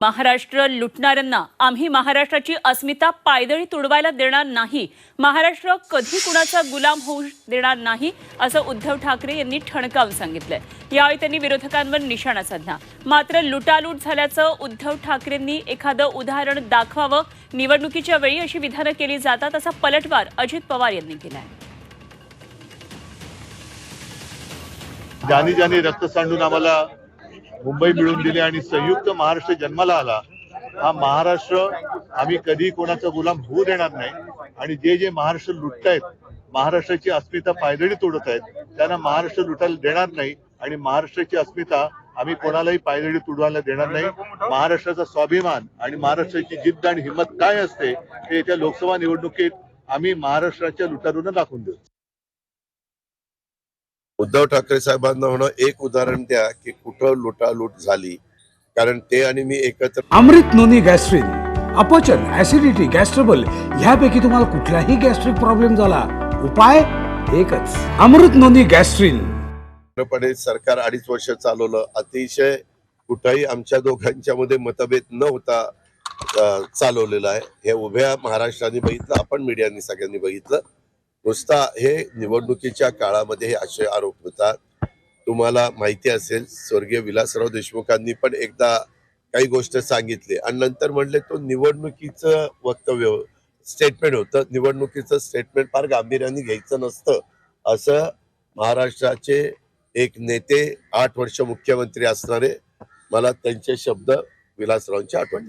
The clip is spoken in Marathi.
महाराष्ट्र लुटणाऱ्यांना आम्ही महाराष्ट्राची अस्मिता पायदळी तुडवायला देणार नाही. महाराष्ट्र कधी कुणाचा गुलाम होऊ देणार नाही असं उद्धव ठाकरे यांनी ठणकावून सांगितलंय. यावेळी त्यांनी विरोधकांवर निशाणा साधला. मात्र लुटालूट झाल्याचं उद्धव ठाकरेंनी एखादं उदाहरण दाखवावं निवडणुकीच्या वेळी अशी विधानं केली जातात असा पलटवार अजित पवार यांनी केलाय. ज्यांनी ज्यांनी रक्त सांडून आम्हाला मुंबई मिळून दिली आणि संयुक्त महाराष्ट्र जन्माला आला हा महाराष्ट्र आम्ही कधी कोणाचा गुलाम होऊ देणार नाही. आणि जे जे महाराष्ट्र लुटतायत महाराष्ट्राची अस्मिता पायदळी तोडत आहेत त्यांना महाराष्ट्र लुटायला देणार नाही आणि महाराष्ट्राची अस्मिता आम्ही कोणालाही पायदळी तुडवायला देणार नाही. महाराष्ट्राचा स्वाभिमान आणि महाराष्ट्राची जिद्द आणि हिंमत काय असते हे येत्या लोकसभा निवडणुकीत आम्ही महाराष्ट्राच्या लुटारूनं दाखवून देऊ. उद्धव ठाकरे साहेबांना म्हणा एक उदाहरण द्या की कुठं लुटालूट झाली. कारण ते आणि मी एकत्र अमृत नोनी गॅस्ट्रिन अपचन ऍसिडिटी गॅस्ट्रबल ह्यापैकी तुम्हाला कुठलाही गॅस्ट्रिक प्रॉब्लेम झाला. उपाय एकच. अमृत नोनी गॅस्ट्रिन. पूर्णपणे सरकार अडीच वर्ष चालवलं. अतिशय कुठंही आमच्या दोघांच्या मध्ये मतभेद न होता अं, चालवलेलं आहे. हे उभ्या महाराष्ट्राने बघितलं आपण मीडियाने सगळ्यांनी बघितलं. नुसता हे निवडणुकीच्या काळामध्ये हे असे आरोप होतात. तुम्हाला माहिती असेल स्वर्गीय विलासराव देशमुखांनी पण एकदा काही गोष्ट सांगितली आणि नंतर म्हणले तो निवडणुकीचं वक्तव्य स्टेटमेंट होतं. निवडणुकीचं स्टेटमेंट फार गांभीर्याने घ्यायचं नसतं. असं महाराष्ट्राचे एक नेते आठ वर्ष मुख्यमंत्री असणारे मला त्यांचे शब्द विलासरावांची आठवण